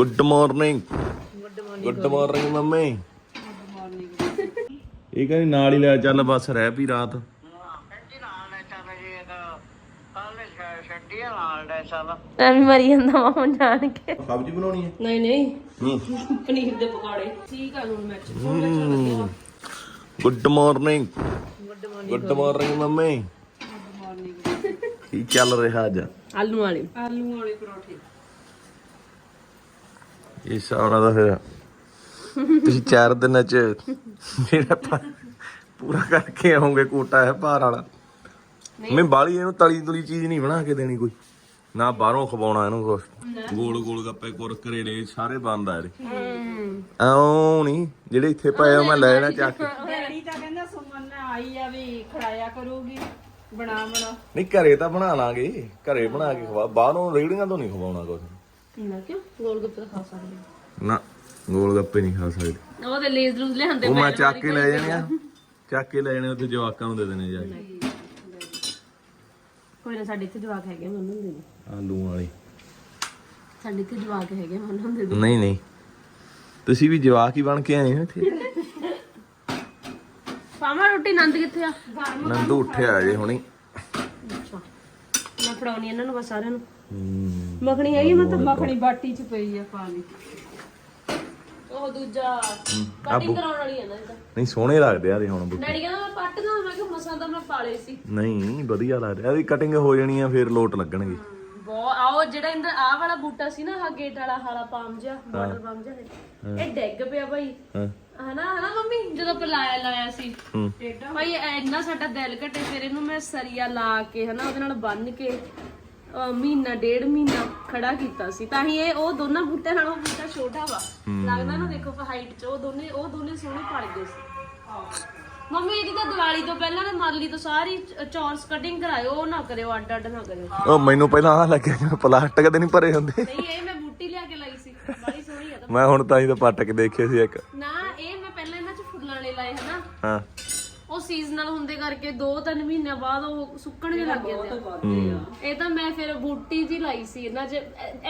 Good morning good morning mummy. ਇਹ ਕਹਿੰਦੀ ਨਾਲ ਹੀ ਲੈ ਚੱਲ ਬਸ ਰਹਿ ਪਈ ਰਾਤ। ਐਵੇਂ ਮਰੀ ਜਾਂਦਾ ਵਾ ਹੁਣ ਜਾਣ ਕੇ। ਸਬਜ਼ੀ ਬਣਾਉਣੀ ਹੈ? ਨਹੀਂ ਨਹੀਂ। ਹੂੰ। ਪਨੀਰ ਦੇ ਪਕੌੜੇ। ਠੀਕ ਆ ਹੁਣ match good morning good morning mummy. ਕੀ ਚੱਲ ਰਿਹਾ ਅੱਜ? ਆਲੂ ਵਾਲੇ। ਆਲੂ ਵਾਲੇ ਪਰੌਠੇ। ਇਹ ਸਾਰਾ ਦਾ ਫਿਰ ਤੁਸੀਂ ਚਾਰ ਦਿਨਾਂ ਚ ਜਿਹੜਾ ਪੂਰਾ ਕਰਕੇ ਆਉਂਗੇ ਕੋਟਾ ਹੈ ਭਾਰ ਵਾਲਾ। ਮੈਂ ਬਾਲੀ ਇਹਨੂੰ ਤਲੀ ਤੁਲੀ ਚੀਜ਼ ਨਹੀਂ ਬਣਾ ਕੇ ਦੇਣੀ ਕੋਈ। ਨਾ ਬਾਹਰੋਂ ਖਵਾਉਣਾ ਇਹਨੂੰ ਕੁਛ। ਗੋਲ ਗੋਲ ਗੱਪੇ ਕੁਰਕਰੇ ਨੇ ਸਾਰੇ ਬੰਦ ਆ ਇਹਦੇ। ਆਉ ਨਹੀਂ ਜਿਹੜੇ ਇੱਥੇ ਪਏ ਆ ਮੈਂ ਲੈ ਲੈਣਾ ਚੱਕ ਕੇ। ਡੈਡੀ ਤਾਂ ਕਹਿੰਦਾ ਸੁਮਨ ਨੇ ਆਈ ਆ ਵੀ ਖੜਾਇਆ ਕਰੂਗੀ ਬਣਾ ਬਣਾ। ਨਹੀਂ ਘਰੇ ਤਾਂ ਬਣਾ ਲਾਂਗੇ। ਘਰੇ ਬਣਾ ਕੇ ਖਵਾ ਬਾਹਰੋਂ ਰੇੜੀਆਂ ਤੋਂ ਨਹੀਂ ਖਵਾਉਣਾ ਕੁਛ। ਨਾ ਕਿਉਂ? ਗੋਲ ਗੱਪੇ ਤਾਂ ਖਾ ਸਕਦੇ ਨਾ ਗੋਲ ਗੱਪੇ ਨਹੀਂ ਖਾ ਸਕਦੇ। ਉਹ ਤੇ ਲੇਜ਼ ਲੂਜ਼ ਲਿਆਂਦੇ ਉਹ ਮੈਂ ਚੱਕ ਕੇ ਲੈ ਜਾਣੇ ਆ ਚੱਕ ਕੇ ਲੈ ਜਾਣੇ ਉੱਥੇ ਜਵਾਕਾਂ ਨੂੰ ਦੇ ਦੇਣੇ ਜਾ ਕੇ। ਕੋਈ ਨਾ ਸਾਡੇ ਇੱਥੇ ਜਵਾਕ ਹੈਗੇ ਮੈਨੂੰ ਦੇ ਆਲੂ ਵਾਲੇ। ਸਾਡੇ ਇੱਥੇ ਜਵਾਕ ਹੈਗੇ ਮੈਨੂੰ ਦੇ ਦੇ। ਨਹੀਂ ਨਹੀਂ। ਤੁਸੀਂ ਵੀ ਜਵਾਕ ਹੀ ਬਣ ਕੇ ਆਏ ਹੋ ਇੱਥੇ। ਪਾਮਾ ਰੋਟੀ ਨੰਦ ਕਿੱਥੇ ਆ? ਨੰਦੂ ਉੱਠਿਆ ਜੇ ਹੁਣੀ। ਫੜਾਉਣੀ ਇਹਨਾਂ ਨੂੰ ਬਸ ਸਾਰਿਆਂ ਨੂੰ। ਮੱਖਣੀ ਹੈਗੀ ਮਤਲਬ ਮੱਖਣੀ ਬਾਟੀ ਚ ਪਈ ਆ ਪਾ ਲਈ ਉਹ ਦੂਜਾ ਕਟਿੰਗ ਕਰਾਉਣ ਵਾਲੀ ਹੈ ਨਾ ਇਹਦਾ। ਨਹੀਂ ਸੋਹਣੇ ਲੱਗਦੇ ਆ ਦੇ ਹੁਣ ਬੁੱਕੇ ਡੈਡੀ ਕਹਿੰਦਾ ਮੈਂ ਪੱਟ ਨਾ ਮੈਂ ਕਿ ਮਸਾਂ ਤਾਂ ਮੈਂ ਪਾਲੇ ਸੀ। ਨਹੀਂ ਵਧੀਆ ਲੱਗਦੇ ਆ। ਇਹਦੀ ਕਟਿੰਗ ਹੋ ਜਾਣੀ ਆ ਫਿਰ ਲੋਟ ਲੱਗਣਗੇ। ਬਹੁਤ ਆਓ ਜਿਹੜਾ ਇੰਦਰ ਆਹ ਵਾਲਾ ਬੂਟਾ ਸੀ ਨਾ ਆਹ ਗੇਟ ਵਾਲਾ ਹਾਲਾ ਪਾਮ ਜਿਹਾ ਮਾਡਲ ਪਾਮ ਜਿਹਾ ਇਹ। ਡਿੱਗ ਪਿਆ ਭਾਈ ਹਾਂ। ਹਨਾ ਹਨਾ ਮੰਮੀ? ਜਦੋਂ ਪਲਾਇਆ ਲਾਇਆ ਸੀ। ਹੂੰ। ਭਾਈ ਇੰਨਾ ਸਾਡਾ ਦਿਲ ਘਟੇ ਫਿਰ ਇਹਨੂੰ ਮੈਂ ਸਰੀਆ ਲਾ ਕੇ ਹਨਾ ਉਹਦੇ ਨਾਲ ਬੰਨ ਕੇ ਅਹ ਮਹੀਨਾ ਡੇਢ ਮਹੀਨਾ ਖੜਾ ਕੀਤਾ ਸੀ। ਤਾਂ ਹੀ ਇਹ ਉਹ ਦੋਨਾਂ ਬੂਟੇ ਨਾਲੋਂ ਬੂਟਾ ਛੋਟਾ ਵਾ। ਲੱਗਦਾ ਨਾ ਦੇਖੋ ਹਾਈਟ 'ਚ ਉਹ ਦੋਨੇ ਉਹ ਦੋਨੇ ਸੋਹਣੇ ਪੜ ਗਏ ਸੀ। ਮੰਮੀ ਇਹਦੀ ਤਾਂ ਦੀਵਾਲੀ ਤੋਂ ਪਹਿਲਾਂ ਨਾ ਮਾਰਲੀ ਤੋਂ ਸਾਰੀ ਚ- ਚੌਰਸ ਕਟਿੰਗ ਕਰਾਇਓ ਉਹ ਨਾ ਕਰਿਓ ਅੱਡ ਅੱਡ ਨਾ ਕਰਿਓ। ਉਹ ਮੈਨੂੰ ਪਹਿਲਾਂ ਆ ਲੱਗਿਆ ਜਿਵੇਂ ਪਲਾਸਟਿਕ ਦੇ ਨਹੀਂ ਭਰੇ ਹੁੰਦੇ। ਨਹੀਂ ਇਹ ਮੈਂ ਬੂਟੀ ਲਿਆ ਕੇ ਲਾਈ ਸੀ। ਬੜੀ ਸੋਹਣੀ ਆ ਤਾਂ ਮੈਂ ਹੁਣ ਤਾਂ ਹੀ ਤਾਂ ਪੱਟ ਕੇ ਦੇਖੇ ਸੀ ਇੱਕ। ਨਾ ਇਹ ਮੈਂ ਪਹਿਲਾਂ ਇਹਨਾਂ 'ਚ ਫੁੱਲਾਂ ਵਾਲੇ ਲਾਏ ਹਨਾ ਹਾਂ। ਉਹ ਸੀਜ਼ਨਲ ਹੁੰਦੇ ਕਰਕੇ 2-3 ਮਹੀਨਿਆਂ ਬਾਅਦ ਉਹ ਸੁੱਕਣ ਜਿਹੇ ਲੱਗ ਜਾਂਦੇ ਆ। ਹੂੰ ਇਹ ਤਾਂ ਮੈਂ ਫਿਰ ਬੂਟੀ ਜੀ ਲਾਈ ਸੀ ਇਹਨਾਂ 'ਚ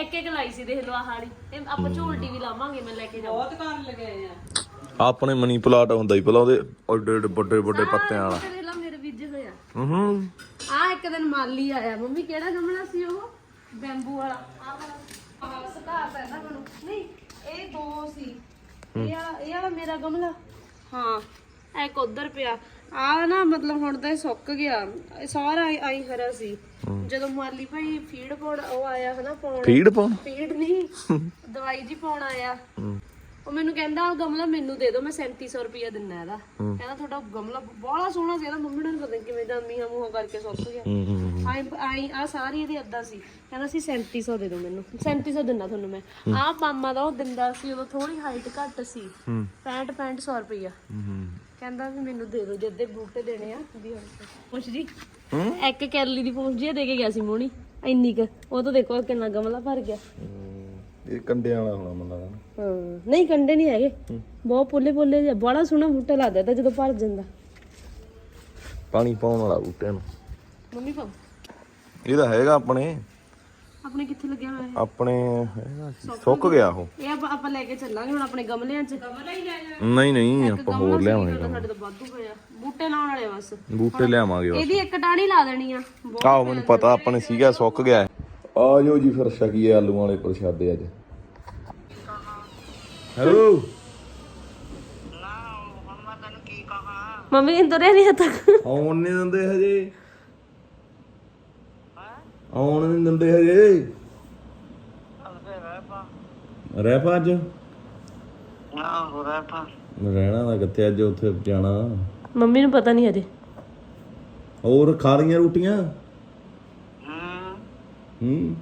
ਇੱਕ ਇੱਕ ਲਾਈ ਸੀ ਦੇਖ ਲਓ ਆਹ ਹਾੜੀ ਇਹ ਆਪਾਂ ਝੋਲਟੀ ਵੀ ਲਾਵਾਂਗੇ ਮੈਂ ਲੈ ਕੇ ਜਾਵਾਂ। ਬਹੁਤ ਕਰਨ ਲਗੇ ਆ। ਆਪਣੇ ਮਨੀ ਪਲਾਟ ਹੁੰਦਾ ਹੀ ਪਹਿਲਾਂ ਉਹਦੇ ਓਡੇ ਓਡੇ ਵੱਡੇ ਵੱਡੇ ਪੱਤਿਆਂ ਵਾਲਾ। ਦੇਖ ਮੇਰੇ ਬੀਜੇ ਹੋਇਆ ਹੂੰ ਆ ਇੱਕ ਦਿਨ ਮਾਲੀ ਆਇਆ। ਮੰਮੀ ਕਿਹੜਾ ਗਮਲਾ ਸੀ ਉਹ? ਬੈਂਬੂ ਵਾਲਾ। ਆ ਵਾਲਾ। ਆਹ ਸੁਕਾ ਪੈਦਾ ਮੈਨੂੰ ਨਹੀਂ ਇਹ ਦੋ ਸੀ। ਇਹ ਆ ਇਹ ਵਾਲਾ ਮੇਰਾ ਗਮਲਾ? ਹਾਂ। ਇਹ ਇੱਕ ਉਧਰ ਪਿਆ। ਆ ਨਾ ਮਤਲਬ ਹੁਣ ਤਾਂ ਇਹ ਸੁੱਕ ਗਿਆ। ਇਹ ਸਾਰਾ ਆਈ- ਆਈ ਹਰਾ ਸੀ। ਜਦੋਂ ਮਾਲੀ ਭਾਈ ਫੀਡ ਪਾਉਣ ਉਹ ਆਇਆ ਹਨਾ ਪਾਉਣ। ਫੀਡ ਪਾਉਣ? ਫੀਡ ਨਹੀਂ ਦਵਾਈ ਜੀ ਪਾਉਣ ਆਇਆ। ਉਹ ਮੈਨੂੰ ਕਹਿੰਦਾ ਉਹ ਗਮਲਾ ਮੈਨੂੰ ਦੇ ਦਿਓ ਮੈਂ 3700 ਰੁਪਇਆ ਦਿੰਨਾ ਇਹਦਾ। ਕਹਿੰਦਾ ਤੁਹਾਡਾ ਗਮਲਾ ਬੜਾ ਸੋਹਣਾ ਸੀ ਇਹਦਾ ਮੰਮੀ ਨੂੰ ਨੀ ਪਤਾ ਨੀ ਕਿਵੇਂ ਦਾ ਮੀਆਂ ਮੂੰਹ ਕਰਕੇ ਸੁੱਕ ਗਿਆ। ਹੂੰ। ਆਈ ਆਈ ਆ ਸਾਰੀ ਇਹਦੀ ਅੱਧਾ ਸੀ। ਕਹਿੰਦਾ ਸੀ 3700 ਦੇ ਦਿਓ ਮੈਨੂੰ। 3700 ਦਿੰਦਾ ਤੁਹਾਨੂੰ ਮੈਂ। ਆ ਮਾਮਾ ਦਾ ਉਹ ਦਿੰਦਾ ਸੀ ਉਦੋਂ ਥੋੜੀ ਹਾਈਟ ਘੱਟ ਸੀ। 65 6500 ਰੁਪਇਆ ਹੂੰ ਕਹਿੰਦਾ ਵੀ ਮੈਨੂੰ ਦੇ ਦਿਓ ਜਦ ਦੇ ਬੂਟੇ ਦੇਣੇ ਆ ਵੀ ਹੁਣ ਪੁੱਛ ਜੀ। ਹੂੰ? ਇੱਕ ਕੈਲੀ ਦੀ ਪੂੰਛ ਜੀ ਦੇ ਕੇ ਗਿਆ ਸੀ ਮੋਣੀ ਇੰਨੀ ਕ। ਉਹ ਤੋਂ ਦੇਖੋ ਕਿੰਨਾ ਗਮਲਾ ਭਰ ਗਿਆ। ਇਹ ਕੰਡਿਆਂ ਵਾਲਾ ਹੋਣਾ ਮੰਨ ਲੱਗਦਾ ਹਾਂ। ਨਹੀਂ ਕੰਡੇ ਨਹੀਂ ਹੈਗੇ। ਬਹੁਤ ਪੋਲੇ ਪੋਲੇ ਜਿਹਾ ਬੜਾ ਸੋਹਣਾ ਬੂਟਾ ਲੱਗਦਾ ਤਾਂ ਜਦੋਂ ਭਰ ਜਾਂਦਾ। ਪਾਣੀ ਪਾਉਣ ਵਾਲਾ ਬੂਟਿਆਂ ਨੂੰ ਮੰਮੀ ਪਾਉ ਇਹਦਾ ਹੈਗਾ ਆਪਣੇ। ਆਪਣੇ ਕਿੱਥੇ ਲੱਗਿਆ ਹੋਇਆ ਹੈ ਆਪਣੇ ਹੈਗਾ ਸੀ, ਸੁੱਕ ਗਿਆ ਉਹ। ਇਹ ਆਪਾਂ ਆਪਾਂ ਲੈ ਕੇ ਚੱਲਾਂਗੇ ਹੁਣ ਆਪਣੇ ਗਮਲਿਆਂ 'ਚ। ਗਮਲਾ ਹੀ ਲੈ ਜਾ ਨਹੀਂ ਨਹੀਂ ਆਪਾਂ ਹੋਰ ਲਿਆਵਾਂਗੇ ਸਾਡੇ ਤੋਂ ਵਾਧੂ ਪਿਆ ਬੂਟੇ ਲਾਉਣ ਵਾਲੇ ਬਸ। ਬੂਟੇ ਲਿਆਵਾਂਗੇ ਬਸ। ਇਹਦੀ ਇੱਕ ਟਾਣੀ ਲਾ ਦੇਣੀ ਆ। ਬਹੁਤ- ਆਹੋ ਮੈਨੂੰ ਪਤਾ ਆਪਣੇ ਸੀਗਾ ਸੁੱਕ ਗਿਆ ਆ ਜਾਓ ਜੀ ਫਿਰ ਛਕੀਏ ਆਲੂਆਂ ਵਾਲੇ ਪ੍ਰਸ਼ਾਦੇ ਅੱਜ। ਹੈਲੋ। ਮੰਮੀ ਤੁਰਿਆ ਨਹੀਂ ਹੱਦ ਤੱਕ। ਆਉਣ ਨਹੀਂ ਦਿੰਦੇ ਹਜੇ। ਆਉਣ ਨਹੀਂ ਦਿੰਦੇ ਹਜੇ। ਰਹਿ ਪਾ ਅੱਜ। ਰਹਿਣਾ ਦਾ ਕਿੱਥੇ ਅੱਜ ਉੱਥੇ ਜਾਣਾ। ਮੰਮੀ ਨੂੰ ਪਤਾ ਨਹੀਂ ਹਜੇ। ਹੋਰ ਖਾ ਰਹੀਆਂ ਰੋਟੀਆਂ? ਹੂੰ।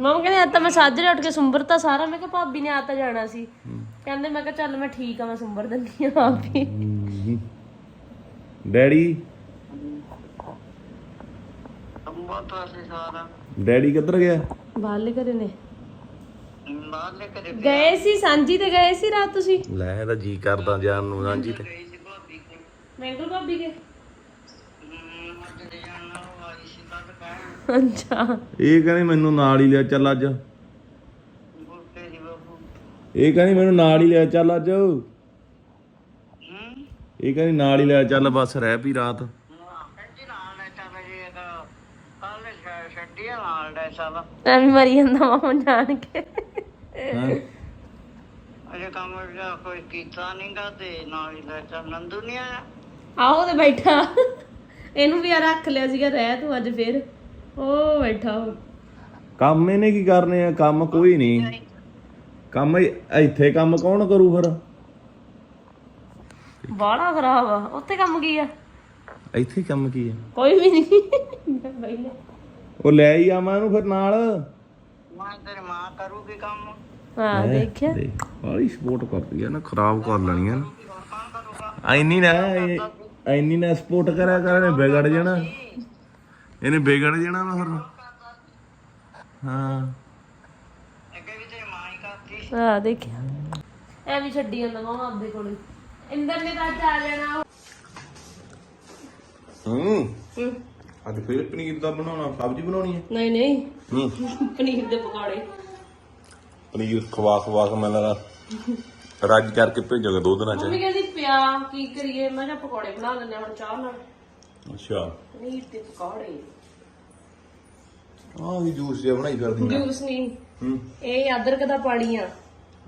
ਮੰਮਾ ਕਹਿੰਦੇ ਅੱਜ ਤਾਂ ਮੈਂ ਸਾਜਰੇ ਉੱਠ ਕੇ ਸੁੰਬਰਤਾ ਸਾਰਾ ਮੈਂ ਕਿਹਾ ਭਾਬੀ ਨੇ ਆ ਤਾਂ ਜਾਣਾ ਸੀ। ਕਹਿੰਦੇ ਮੈਂ ਕਿਹਾ ਚੱਲ ਮੈਂ ਠੀਕ ਆ ਮੈਂ ਸੁੰਬਰ ਦਿੰਦੀ ਆ ਆਪ ਡੈਡੀ ਡੈਡੀ ਕਿੱਧਰ ਗਿਆ? ਬਾਹਰਲੇ ਘਰੇ ਨੇ। ਗਏ ਸੀ ਸਾਂਝੀ ਤੇ ਗਏ ਸੀ ਰਾਤ ਤੁਸੀਂ? ਲੈ ਇਹਦਾ ਜੀ ਕਰਦਾ ਜਾਣ ਨੂੰ ਸਾਂਝੀ ਤੇ। ਮੈਂਗਲ ਭਾਬੀ ਕੇ ਅੱਛਾ। ਇਹ ਕਹਿੰਦੇ ਮੈਨੂੰ ਨਾਲ ਹੀ ਲਿਆ ਚੱਲ ਅੱਜ। ਇਹ ਕਹਿੰਦੀ ਮੈਨੂੰ ਨਾਲ ਹੀ ਲੈ ਚੱਲ ਅੱਜ। ਇਹ ਕਹਿੰਦੀ ਨਾਲ ਹੀ ਲੈ ਚੱਲ ਬਸ ਰਹਿ ਪਈ ਰਾਤ। ਐਵੇਂ ਮਰੀ ਜਾਂਦਾ ਮਾਮਾ ਜਾਣ ਕੇ ਹੈਂ? ਅਜੇ ਕੰਮ ਜਿਹੜਾ ਕੋਈ ਕੀਤਾ ਨਹੀਂਗਾ ਤੇ ਨਾਲ ਹੀ ਲੈ ਚੱਲ ਨੰਦੂ ਨਹੀਂ ਆਇਆ। ਆਹੋ ਤੇ ਬੈਠਾ। ਇਹਨੂੰ ਵੀ ਆ ਰੱਖ ਲਿਆ ਸੀਗਾ ਰਹਿ ਤੂੰ ਅੱਜ ਫੇਰ। ਉਹ ਬੈਠਾ ਉਹ ਕੰਮ ਇਹਨੇ ਕੀ ਕਰਨੇ ਆ? ਕੰਮ ਕੋਈ ਨਹੀਂ ਕੰਮ ਇੱਥੇ ਕੰਮ ਕੌਣ ਕਰੂ ਫਿਰ? ਬਾੜਾ ਖਰਾਬ ਆ। ਉੱਥੇ ਕੰਮ ਕੀ ਆ? ਇੱਥੇ ਕੰਮ ਕੀ ਹੈ ਕੋਈ ਵੀ ਨਹੀਂ ਬੈਲੇ ਉਹ ਲੈ ਹੀ ਆਵਾਂ ਇਹਨੂੰ ਫਿਰ ਨਾਲ। ਮੈਂ ਤੇਰੀ ਮਾਂ ਕਰੂਗੀ ਕੰਮ। ਹਾਂ ਦੇਖਿਆ। ਬਾਲੀ ਸਪੋਰਟ ਕਰਦੀ ਆ ਨਾ ਖਰਾਬ ਕਰ ਲੈਣੀ ਆ ਨਾ ਐਨੀ ਨਾ ਐਨੀ ਨਾ ਸਪੋਰਟ ਕਰਿਆ ਕਰ ਇਹਨੇ ਵਿਗੜ ਜਾਣਾ। ਇਹਨੇ ਵਿਗੜ ਜਾਣਾ ਮੈਂ ਫਿਰ। ਹਾਂ। ਅੱਗੇ ਵੀ ਤੇਰੀ ਮਾਂ ਹੀ ਕਰਦੀ ਹਾਂ ਦੇਖਿਆ। ਐ ਵੀ ਛੱਡੀ ਜਾਂਦਾ ਮਾਮਾ ਆਪਦੇ ਕੋਲ। ਇੰਦਰ ਨੇ ਤਾਂ ਆ ਜਾਣਾ ਹੂੰ। ਹੂੰ। ਅੱਜ ਫਿਰ ਪਨੀਰ ਦਾ ਬਣਾਉਣਾ ਸਬਜ਼ੀ ਬਣਾਉਣੀ ਹੈ? ਨਹੀਂ ਨਹੀਂ। ਹੂੰ। ਪਨੀਰ ਦੇ ਪਕੌੜੇ। ਪਨੀਰ ਖਵਾ ਖਵਾ ਕੇ ਮੈਂ ਲਗਾ ਰੱਜ ਕਰਕੇ ਭੇਜੋਗੇ ਦੋ ਦਿਨਾਂ ਚ। ਮੰਮੀ ਕਹਿੰਦੀ ਪਿਆ ਕੀ ਕਰੀਏ? ਮੈਂ ਕਿਹਾ ਪਕੌੜੇ ਬਣਾ ਲੈਂਦੇ ਹਾਂ ਹੁਣ ਚਾਹ ਨਾਲ। ਅੱਛਾ। ਪਨੀਰ ਦੇ ਪਕੌੜੇ। ਆਹ ਵੀ ਜੂਸ ਜਿਹਾ ਬਣਾਈ ਫਿਰਦੀ ਆ ਜੂਸ ਨਹੀਂ। ਹੂੰ। ਇਹ ਅਦਰਕ ਦਾ ਪਾਣੀ ਆ।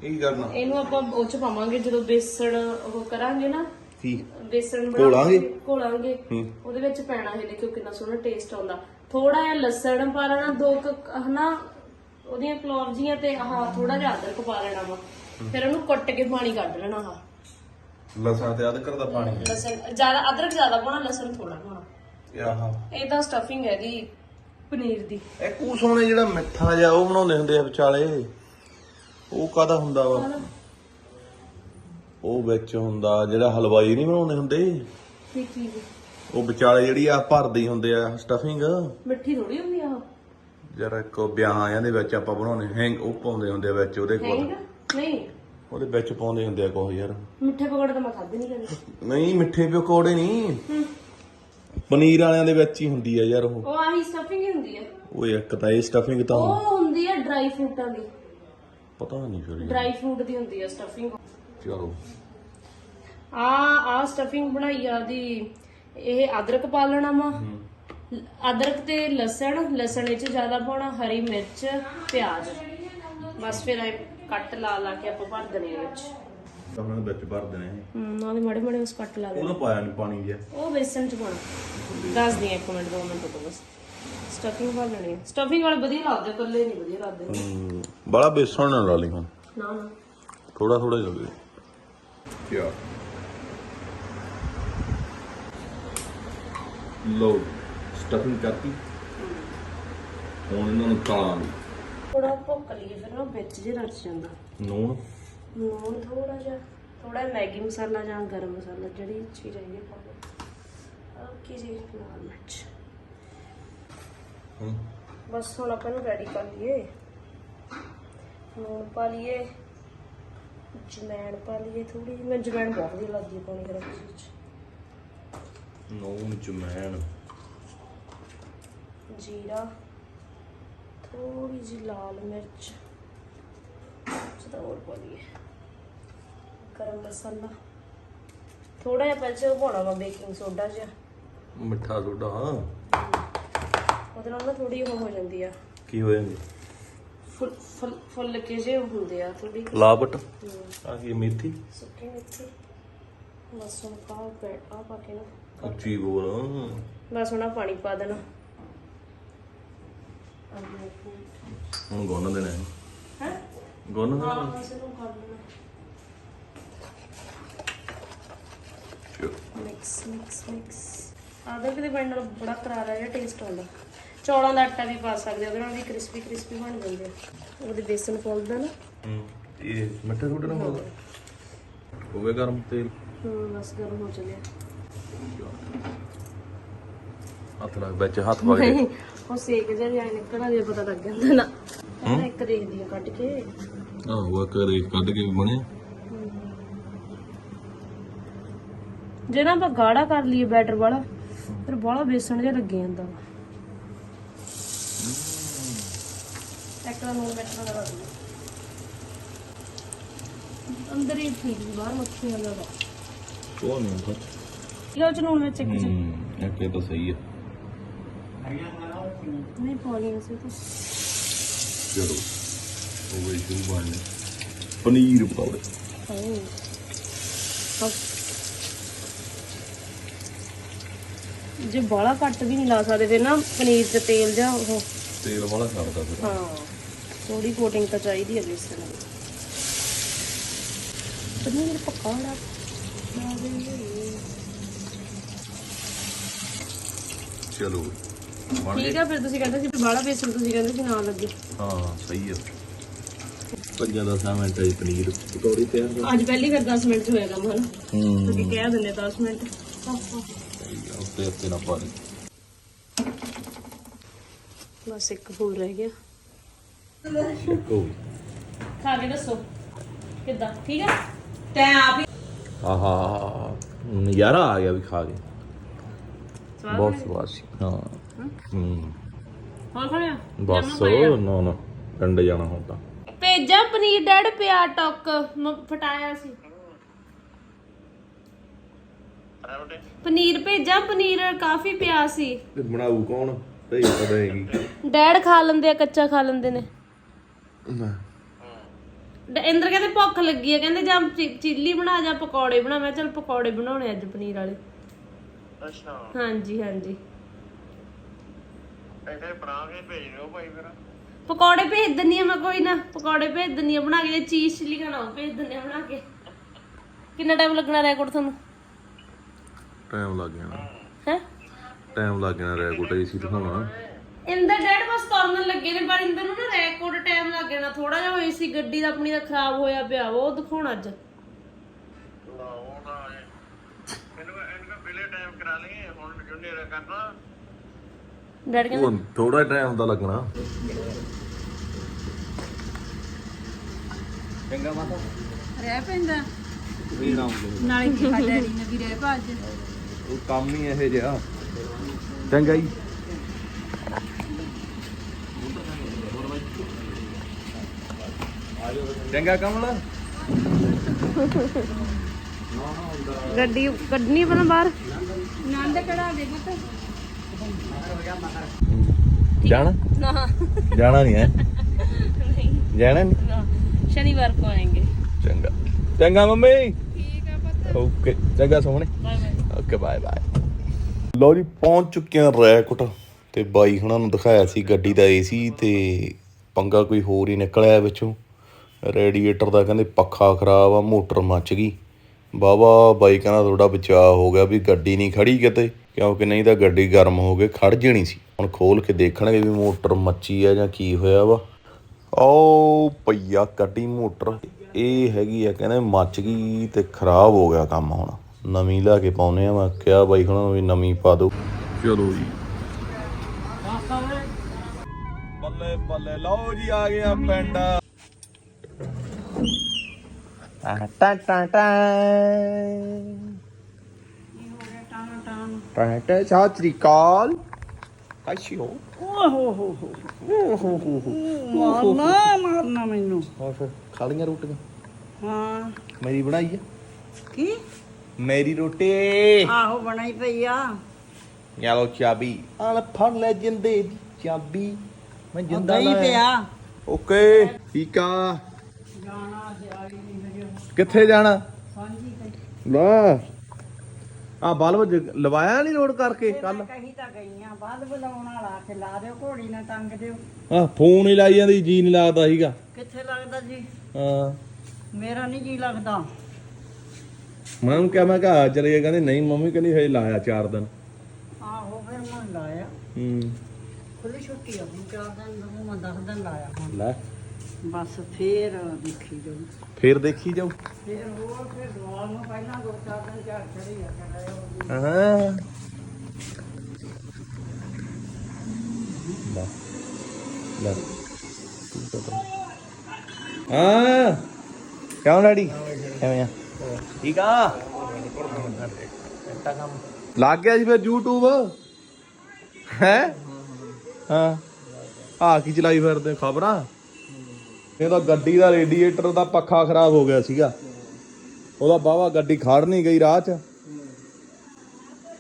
ਇਹ ਕੀ ਕਰਨਾ? ਇਹਨੂੰ ਆਪਾਂ ਉਹ ਚ ਪਾਵਾਂਗੇ ਜਦੋਂ ਬੇਸਣ ਉਹ ਕਰਾਂਗੇ ਨਾ। ਕੀ? ਬੇਸਣ ਬਣਾ ਘੋਲਾਂਗੇ? ਕੇ ਘੋਲਾਂਗੇ। ਹੂੰ। ਉਹਦੇ ਵਿੱਚ ਪੈਣਾ ਇਹ ਦੇਖਿਓ ਕਿੰਨਾ ਸੋਹਣਾ ਟੇਸਟ ਆਉਂਦਾ। ਥੋੜਾ ਜਿਹਾ ਲਸਣ ਪਾ ਲੈਣਾ ਦੋ ਕੁ ਹਨਾ ਉਹਦੀਆਂ ਕਲੌਵ ਜੀਆਂ ਤੇ ਆਹ ਥੋੜਾ ਜਿਹਾ ਅਦਰਕ ਪਾ ਲੈਣਾ ਵਾ। ਫਿਰ ਉਹਨੂੰ ਕੁੱਟ ਕੇ ਪਾਣੀ ਕੱਢ ਲੈਣਾ ਆਹ। ਲਸਣ ਤੇ ਅਦਰਕ ਦਾ ਪਾਣੀ ਹੈ। ਲਸਣ ਜ਼ਿਆਦਾ ਅਦਰਕ ਜ਼ਿਆਦਾ ਪਾਉਣਾ ਲਸਣ ਥੋੜਾ ਪਾਉਣਾ। ਇਹ ਆਹ। ਇਹ ਤਾਂ ਸਟਫਿੰਗ ਹੈ ਦੀ ਪਨੀਰ ਦੀ। ਇਹ ਕੂ ਸੋਨੇ ਜਿਹੜਾ ਮਿੱਠਾ ਜਿਹਾ ਉਹ ਬਣਾਉਂਦੇ ਹੁੰਦੇ ਆ ਵਿਚਾਲੇ। ਉਹ ਕਾਦਾ ਹੁੰਦਾ ਵਾ? ਉਹ ਵਿੱਚ ਹੁੰਦਾ ਜਿਹੜਾ ਹਲਵਾਈ ਨਹੀਂ ਬਣਾਉਂਦੇ ਹੁੰਦੇ? ਕੀ ਚੀਜ਼? ਉਹ ਵਿਚਾਲੇ ਜਿਹੜੀ ਆ ਭਰਦੇ ਹੁੰਦੇ ਆ ਸਟਫਿੰਗ ਮਿੱਠੀ ਥੋੜੀ ਹੁੰਦੀ ਆ ਉਹ। ਜਰਾ ਇੱਕ ਵਿਆਹਾਂ ਦੇ ਵਿੱਚ ਆਪਾਂ ਬਣਾਉਣੇ ਹੈਂਗ ਉਹ ਪਾਉਂਦੇ ਹੁੰਦੇ ਆ ਵਿੱਚ ਉਹਦੇ ਕੋਲ। ਹੈਗਾ ਨਹੀਂ। ਉਹਦੇ ਵਿੱਚ ਪਾਉਂਦੇ ਹੁੰਦੇ ਆ ਕੁਝ ਯਾਰ। ਮਿੱਠੇ ਪਕੌੜੇ ਤਾਂ ਮੈਂ ਖਾਦੇ ਨਹੀਂ ਕਦੇ ਨਹੀਂ ਮਿੱਠੇ ਪਕੌੜੇ ਨਹੀਂ। ਪਨੀਰ ਵਾਲਿਆਂ ਦੇ ਵਿੱਚ ਹੀ ਹੁੰਦੀ ਆ ਯਾਰ ਉਹ। ਉਹ ਆਹੀ ਸਟਫਿੰਗ ਹੀ ਹੁੰਦੀ ਆ। ਉਹ ਇੱਕ ਤਾਂ ਇਹ ਸਟਫਿੰਗ ਤਾਂ ਉਹ ਹੁੰਦੀ ਆ ਡਰਾਈ ਫਰੂਟਾਂ ਦੀ ਪਤਾ ਨਹੀਂ ਫਿਰ ਯਾਰ। ਡਰਾਈ ਫਰੂਟ ਦੀ ਹੁੰਦੀ ਆ ਸਟਫਿੰਗ ਚਲੋ। ਆ ਆ ਸਟਫਿੰਗ ਬਣਾਈ ਆ ਦੀ ਇਹ ਅਦਰਕ ਪਾ ਲੈਣਾ ਵਾ ਅਦਰਕ ਤੇ ਲਸਣ ਲਸਣ ਇਹ ਚ ਜ਼ਿਆਦਾ ਪਾਉਣਾ ਹਰੀ ਮਿਰਚ ਪਿਆਜ਼। ਬਸ ਫਿਰ ਇਹ ਕੱਟ ਲਾ ਲਾ ਕੇ ਆਪਾਂ ਭਰ ਦੇਣੇ ਆ ਵਿੱਚ। ਤਾਂ ਹੁਣ ਵਿੱਚ ਭਰ ਦੇਣੇ ਹਮ ਨਾਲੇ ਮਾੜੇ ਮਾੜੇ ਉਸ ਕੱਟ ਲਾ ਦੇ। ਉਹਦਾ ਪਾਇਆ ਨਹੀਂ ਪਾਣੀ ਜਿਹਾ। ਉਹ ਬੇਸਨ ਚ ਪਾਉਣਾ। ਦੱਸ ਦੀ ਇੱਕ ਮਿੰਟ ਦੋ ਮਿੰਟ ਤੋਂ ਬਸ। ਸਟਫਿੰਗ ਪਾ ਲੈਣੀ ਸਟਫਿੰਗ ਵਾਲੇ ਵਧੀਆ ਲੱਗਦੇ ਕੱਲੇ ਨਹੀਂ ਵਧੀਆ ਲੱਗਦੇ। ਹਮ, ਬੜਾ ਬੇਸਣ ਨਾ ਲਾ ਲਈ ਹੁਣ। ਨਾ ਨਾ। ਥੋੜਾ ਥੋੜਾ ਹੀ ਲੱਗੇ ਯਾ ਲੋ ਸਟਫਿੰਗ ਕਰਤੀ। ਹੁਣ ਇਹਨਾਂ ਨੂੰ ਤਲਾਂਗੇ ਥੋੜਾ ਭੁੱਕ ਲਈਏ ਫਿਰ ਨਾ ਵਿੱਚ ਜੇ ਰਚ ਜਾਂਦਾ। ਨੂਣ। ਨੂਣ ਥੋੜਾ ਜਿਹਾ ਥੋੜਾ ਮੈਗੀ ਮਸਾਲਾ ਜਾਂ ਗਰਮ ਮਸਾਲਾ ਜਿਹੜੀ ਚੀਜ਼ ਚਾਹੀਦੀ ਹੈ ਪਾ ਲਓ। ਓਕੇ ਜੀ ਲਾਲ ਮਿਰਚ ਬਸ ਹੁਣ ਆਪਾਂ ਨੂੰ ਰੈਡੀ ਕਰ ਲਈਏ। ਨੂਣ ਪਾ ਲਈਏ। ਜਮੈਣ ਪਾ ਲਈਏ ਥੋੜੀ ਜਿਹੀ। ਮੈਂ ਜਮੈਣ ਬਹੁਤ ਵਧੀਆ ਲੱਗਦੀ ਹੈ ਪਾਣੀ ਗਰਮ ਵਿੱਚ। ਨੂਣ ਜਮੈਣ। ਜੀਰਾ ਥੋੜੀ ਜਿਹੀ ਲਾਲ ਮਿਰਚ। ਸਦਾ ਹੋਰ ਪਾ ਲਈਏ। ਗਰਮ ਮਸਾਲਾ। ਥੋੜਾ ਜਿਹਾ ਪਹਿਲਾਂ ਉਹ ਪਾਉਣਾ ਵਾ ਬੇਕਿੰਗ ਸੋਡਾ ਜਿਹਾ। ਮਿੱਠਾ ਸੋਡਾ ਹਾਂ। ਉਹਦੇ ਨਾਲ ਨਾ ਥੋੜੀ ਉਹ ਹੋ ਜਾਂਦੀ ਆ। ਕੀ ਹੋ ਜਾਂਦੀ? ਫੁੱਲ ਫੁੱਲ ਫੁੱਲ ਕੇ ਜੇ ਹੁੰਦੇ ਆ ਥੋੜੀ ਲਾਪਟ ਆ ਕੀ ਮੇਥੀ। ਸੁੱਕੀ ਮੇਥੀ। ਲਸਣ ਪਾ ਪੈ ਆ ਪਾ ਕੇ ਨਾ। ਉੱਚੀ ਬੋਲ। ਬਸ ਹੁਣ ਆਹ ਪਾਣੀ ਪਾ ਦੇਣਾ। ਹੁਣ ਗੁੰਨ ਦੇਣਾ ਹੈ ਹੈ? ਗੁੰਨ ਦੇਣਾ। ਹਾਂ ਬਸ ਇਹਨੂੰ ਕਰ ਲੈਣਾ। ਮਿਕਸ ਮਿਕਸ ਮਿਕਸ ਆਦਰ ਕਿਤੇ ਬਣ ਨਾਲ ਬੜਾ ਕਰਾਰਾ ਜਿਹਾ ਟੇਸਟ ਆਉਂਦਾ। ਚੌਲਾਂ ਦਾ ਆਟਾ ਵੀ ਪਾ ਸਕਦੇ ਆ, ਉਹਦੇ ਨਾਲ ਵੀ ਕ੍ਰਿਸਪੀ ਕ੍ਰਿਸਪੀ ਬਣ ਜਾਂਦੇ ਆ। ਉਹਦੇ ਬੇਸਨ ਫੋਲਦਾ ਨਾ। ਹੂੰ ਇਹ ਮਿੱਠਾ ਸੋਡਾ ਨਾ ਹੋਗਾ ਹੋ। ਗਿਆ ਗਰਮ ਤੇਲ। ਹੂੰ ਬਸ ਗਰਮ ਹੋ ਚੱਲਿਆ ਹੱਥ ਲੱਗ ਵਿੱਚ ਹੱਥ ਪਾ ਕੇ। ਨਹੀਂ ਉਹ ਸੇਕ ਜਿਹਾ ਜਾਈ ਨਿਕਲਣਾ ਜੇ ਪਤਾ ਲੱਗ ਜਾਂਦਾ ਨਾ। ਇੱਕ ਦੇਖਦੀ ਆ ਕੱਢ ਕੇ। ਆਹੋ ਕਰੇ ਕੱਢ ਕੇ ਬਣਿਆ। ਜੇ ਨਾ ਆਪਾਂ ਗਾੜਾ ਕਰ ਲਈਏ ਬੈਟਰ ਵਾਲਾ ਫਿਰ ਬਾਹਲਾ ਬੇਸਣ ਜਿਹਾ ਲੱਗੇ ਜਾਂਦਾ। ਵਾ ਇੱਕ ਦਾ ਨੂਨ ਮਿਰਚ ਵਗੈਰਾ ਦੇ ਅੰਦਰ ਹੀ ਠੀਕ ਬਾਹਰ ਮੱਖੀਆਂ ਦਾ ਉਹ ਨਹੀਂ ਹੁੰਦਾ। ਇਹਦੇ ਚ ਨੂਣ ਵਿੱਚ ਇੱਕ ਚ ਹੂੰ ਇਹ ਤਾਂ ਸਹੀ ਹੈ ਨਹੀਂ ਪਾਣੀ ਅਸੀਂ ਤਾਂ। ਚਲੋ ਉਹ ਵੀ ਸ਼ੁਰੂ ਬਣ ਪਨੀਰ ਪਕੌੜੇ। ਹਾਏ। ਜੇ ਬਾਲਾ ਘੱਟ ਵੀ ਨਹੀਂ ਲਾ ਸਕਦੇ ਫਿਰ ਨਾ ਪਨੀਰ ਚ ਤੇਲ ਜਾਂ ਉਹ। ਤੇਲ ਵਾਲਾ ਕਰਦਾ ਫਿਰ। ਹਾਂ। ਥੋੜੀ ਕੋਟਿੰਗ ਤਾਂ ਚਾਹੀਦੀ ਹੈ ਇਸ ਨਾਲ ਪਨੀਰ ਪਕੌੜਾ। ਚਲੋ। ਬਣ ਠੀਕ ਆ ਫਿਰ ਤੁਸੀਂ ਕਹਿੰਦੇ ਸੀ ਬਾਲਾ ਬੇਸਣ ਤੁਸੀਂ ਕਹਿੰਦੇ ਸੀ ਨਾ ਲੱਗੇ। ਹਾਂ ਸਹੀ ਹੈ ਪੰਜਾਂ ਦਸਾਂ ਮਿੰਟਾਂ ਚ ਪਨੀਰ ਪਕੌੜੇ ਤਿਆਰ ਕਰ ਅੱਜ ਪਹਿਲੀ ਫਿਰ 10 ਮਿੰਟ ਚ ਹੋਇਆ ਕੰਮ ਹਨ। ਹੂੰ। ਤੁਸੀਂ ਕਹਿ ਦਿੰਦੇ 10 ਮਿੰਟ। ਉੱਤੇ ਉੱਤੇ ਨਾ ਪਾ ਦੇ। ਬਸ ਇੱਕ ਹੋਰ ਰਹਿ ਗਿਆ। ਉਹ ਖਾ ਕੇ ਦੱਸੋ। ਕਿੱਦਾਂ? ਠੀਕ ਆ? ਤੈਂ ਆਪ ਹੀ ਆਹਾ ਨਜ਼ਾਰਾ ਆ ਗਿਆ ਵੀ ਖਾ ਕੇ। ਸਵਾਦ ਬਹੁਤ ਸਵਾਦ ਸੀ ਹਾਂ। ਹੂੰ? ਹੋਰ ਖਾਣਿਆ? ਬਸ ਨਾ ਨਾ ਡੰਡੇ ਜਾਣਾ ਹੁਣ ਤਾਂ। ਭੇਜਾ ਪਨੀਰ ਡੈਡ ਪਿਆ ਟੱਕ ਮ- ਫਟਾਇਆ ਸੀ। ਪਨੀਰ ਭੇਜਾ ਪਨੀਰ ਕਾਫੀ ਪਿਆ ਸੀ। ਤੇ ਬਣਾਊ ਕੌਣ? ਸਹੀ ਪਤਾ ਹੈਗੀ ਡੈਡ ਖਾ ਲੈਂਦੇ ਆ ਕੱਚਾ ਖਾ ਲੈਂਦੇ ਨੇ। ਡ- ਇੰਦਰ ਕਹਿੰਦੇ ਭੁੱਖ ਲੱਗੀ ਆ ਕਹਿੰਦੇ ਜਾਂ ਚਿ- ਚਿੱਲੀ ਬਣਾ ਜਾਂ ਪਕੌੜੇ ਬਣਾ। ਮੈਂ ਚਲ ਪਕੌੜੇ ਬਣਾਉਣੇ ਅੱਜ ਪਨੀਰ ਵਾਲੇ। ਅੱਛਾ। ਹਾਂਜੀ ਹਾਂਜੀ। ਇੱਥੇ ਬਣਾ ਕੇ ਭੇਜ ਦਿਓ ਭਾਈ ਫਿਰ। ਪਕੌੜੇ ਭੇਜ ਦਿੰਨੀ ਆ ਮੈਂ ਕੋਈ ਨਾ ਪਕੌੜੇ ਭੇਜ ਦਿੰਨੀ ਆ। ਬਣਾ ਕੇ ਜੇ ਚੀਜ਼ ਚਿੱਲੀ ਖਾਣਾ ਉਹ ਭੇਜ ਦਿੰਨੇ ਆ ਬਣਾ ਕੇ। ਕਿੰਨਾ ਟਾਈਮ ਲੱਗਣਾ ਰੈਕੋਰਡ ਤੁਹਾਨੂੰ? ਟਾਈਮ ਲੱਗ ਜਾਣਾ। ਹੈ? ਟਾਈਮ ਲੱਗ ਜਾਣਾ ਰੈਕੋਟ ਏਸੀ ਦਿਖਾਉਣਾ ਇੰਦਰ ਡੈਡ ਬਸ ਤੁਰਨ ਲੱਗੇ ਨੇ ਪਰ ਇੰਦਰ ਨੂੰ ਨਾ ਰੈਕੋਰਡ ਟਾਈਮ ਲੱਗ ਜਾਣਾ। ਥੋੜਾ ਜਿਹਾ ਹੋਈ ਸੀ ਗੱਡੀ ਦਾ ਆਪਣੀ ਦਾ ਖਰਾਬ ਹੋਇਆ ਪਿਆ ਵਾ, ਉਹ ਦਿਖਾਉਣਾ ਅੱਜ। ਉਹ ਤਾਂ ਹੈ। ਮੈਨੂੰ ਇਹਨਾਂ ਬਿਲੇ ਟਾਈਮ ਕਰਾ ਲਈਏ ਹੁਣ ਜੁਨੀਅਰ ਕਰਨਾ। ਡੈਡ ਕਹਿੰਦੇ ਉਹ ਥੋੜਾ ਟਾਈਮ ਦਾ ਲੱਗਣਾ। ਰਹਿ ਪੈਂਦਾ। ਨਾਲੇ ਕੀ ਖਾ ਡੈਡੀ ਨੇ ਵੀ ਰਹਿ ਪਾ ਅੱਜ। ਉਹ ਕੰਮ ਹੀ ਇਹ ਜਿਹਾ। ਚੰਗਾ ਜੀ। ਚੰਗਾ ਕਮਲ? ਗੱਡੀ ਕੱਢਣੀ ਪਹਿਲਾਂ ਬਾਹਰ? ਨੰਦ ਕਢਾ ਦੇ ਪੁੱਤ। ਜਾਣਾ? ਨਾ। ਜਾਣਾ ਨਹੀਂ ਹੈ? ਜਾਣਾ ਨਹੀਂ? ਨਾ। ਸ਼ਨੀਵਾਰ ਕੋ ਆएंगे ਚੰਗਾ। ਚੰਗਾ ਮੰਮੀ। ਠੀਕ ਆ ਪੁੱਤ। ਓਕੇ। ਚੰਗਾ ਸੋਹਣੇ। Bye bye. Okay bye bye. ਲਓ ਜੀ ਪਹੁੰਚ ਚੁੱਕੇ ਹਾਂ ਰੈਕੋਟ ਤੇ ਬਾਈ ਹੁਣਾਂ ਨੂੰ ਦਿਖਾਇਆ ਸੀ ਗੱਡੀ ਦਾ ਏਸੀ ਤੇ ਪੰਗਾ ਕੋਈ ਹੋਰ ਹੀ ਨਿਕਲਿਆ ਵਿੱਚੋਂ। ਰੇਡੀਏਟਰ ਦਾ ਕਹਿੰਦੇ ਪੱਖਾ ਖਰਾਬ ਆ ਮੋਟਰ ਮੱਚ ਗਈ। ਬਾਬਾ ਬਾਈ ਕਹਿੰਦਾ ਥੋੜਾ ਬਚਾਅ ਹੋ ਗਿਆ ਵੀ ਗੱਡੀ ਨਹੀਂ ਖੜੀ ਕਿਤੇ ਕਿਉਂਕਿ ਨਹੀਂ ਤਾਂ ਗੱਡੀ ਗਰਮ ਹੋ ਕੇ ਖੜ ਜਣੀ ਸੀ। ਹੁਣ ਖੋਲ ਕੇ ਦੇਖਣਗੇ ਵੀ ਮੋਟਰ ਮੱਚੀ ਆ ਜਾਂ ਕੀ ਹੋਇਆ ਵਾ। ਓ ਪਈਆ ਕੱਢੀ ਮੋਟਰ। ਇਹ ਹੈਗੀ ਆ ਕਹਿੰਦੇ ਮੱਚ ਗਈ ਤੇ ਖਰਾਬ ਹੋ ਗਿਆ ਕੰਮ ਹੁਣ। ਨਵੀਂ ਲਾ ਕੇ ਪਾਉਨੇ ਆ ਮੈਂ ਕਿਹਾ ਬਾਈ ਹੁਣਾਂ ਨੂੰ ਵੀ ਨਵੀਂ ਪਾ ਦਿਓ। ਚਲੋ ਜੀ। ਬੱਲੇ ਬੱਲੇ ਲਓ ਜੀ ਆ ਗਿਆ ਪਿੰਡ। ਟਾ ਟਾ ਟਾ ਟਾ ਟਾ ਸਾਤਰੀ ਕਾਲ ਕਾਸ਼ੀ ਹੋ ਓਹੋ ਹੋ ਹੋ ਮਾਰਨਾ ਮਾਰਨਾ ਮੈਨੂੰ ਹੋਰ ਫਿਰ ਖਾ ਲਈਆਂ ਰੋਟੀਆਂ ਹਾਂ ਮੇਰੀ ਬਣਾਈ ਆ ਕੀ ਮੇਰੀ ਰੋਟੀ ਆਹੋ ਬਣਾਈ ਪਈ ਆ ਯਾਲੋ ਚਾਬੀ ਆਲ ਫੜ ਲੈ ਜਿੰਦੇ ਦੀ ਚਾਬੀ ਮੈਂ ਜਿੰਦਾ ਦਹੀਂ। ਪਿਆ ਓਕੇ ਠੀਕ ਆ ਜਾਣਾ ਨਹੀਂ ਕਿੱਥੇ ਜਾਣਾ? ਸਾਂਝੀ ਲਾ ਆ ਬਲਬ ਲਵਾਇਆ ਨਹੀਂ ਲੋਡ ਕਰਕੇ ਕੱਲ ਕਹੀ ਤਾਂ ਗਈਆਂ ਬਾਅਦ ਬੁਲਾਉਣ ਵਾਲਾ ਕੇ ਲਾ ਦਿਓ ਘੋੜੀ ਨਾ ਟੰਗ ਦਿਓ। ਆ ਫੋਨ ਹੀ ਲਾਈ ਜਾਂਦੀ ਜੀ ਨਹੀਂ ਲੱਗਦਾ ਸੀਗਾ। ਕਿੱਥੇ ਲੱਗਦਾ ਜੀ? ਹਾਂ। ਮੇਰਾ ਨਹੀਂ ਜੀ ਲੱਗਦਾ। ਮੈਂ ਉਹਨੂੰ ਕਿਹਾ ਮੈਂ ਕਿਹਾ ਚਲੇ ਗਏ। ਕਹਿੰਦੇ ਨਹੀਂ ਮੰਮੀ ਕਹਿੰਦੀ ਹਜੇ ਲਾਇਆ 4 ਦਿਨ। ਆਹੋ ਫਿਰ ਮੈਂ ਲਾਇਆ। ਹੂੰ। ਖੁੱਲੀ ਛੁੱਟੀ ਆ ਹੁਣ ਚਾਰ ਦਿਨ ਨੂੰ ਮੈਂ 10 ਦਿਨ ਲਾਇਆ। ਹੁਣ ਲੈ। ਬਸ ਫੇਰ ਦੇਖੀ ਜਾਊ। ਫੇਰ ਦੇਖੀ ਜਾਓ ਫੇਰ ਹੋਰ ਫਿਰ ਦੁਆ ਨੂੰ ਪਹਿਲਾਂ ਦੋ ਚਾਰ ਦਿਨ ਝਾੜ ਚੜੀ ਆ ਕਹਿੰਦਾ ਹਾਂ ਲੈ ਲੈ। ਹਾਂ। ਕਿਉਂ ਡੈਡੀ? ਕਿਵੇਂ ਆ? ਠੀਕ ਆ? ਲੱਗ ਗਿਆ ਸੀ ਫਿਰ YouTube? ਹੈ? ਹਾਂ। ਆ ਕੀ ਚਲਾਈ ਫਿਰਦੇ ਖਬਰਾਂ? ਇਹਦਾ ਗੱਡੀ ਦਾ ਰੇਡੀਏਟਰ ਦਾ ਪੱਖਾ ਖਰਾਬ ਹੋ ਗਿਆ ਸੀਗਾ। ਉਹਦਾ ਬਾਵਾ ਗੱਡੀ ਖੜ ਨਹੀਂ ਗਈ ਰਾਹ 'ਚ।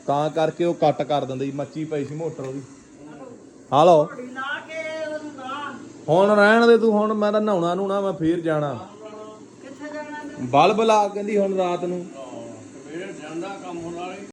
ਤਾਂ ਕਰਕੇ ਉਹ ਕੱਟ ਕਰ ਦਿੰਦੇ ਸੀ ਮੱਚੀ ਪਈ ਸੀ ਮੋਟਰ ਉਹਦੀ। ਹਾਲੋ ਹੁਣ ਰਹਿਣ ਦੇ ਤੂੰ ਹੁਣ ਮੈਂ ਤਾਂ ਨਹਾਉਣਾ ਨੂੰ ਨਾ ਮੈਂ ਫੇਰ ਜਾਣਾ। ਬਲਬ ਲਾ ਕਹਿੰਦੀ ਹੁਣ ਰਾਤ ਨੂੰ।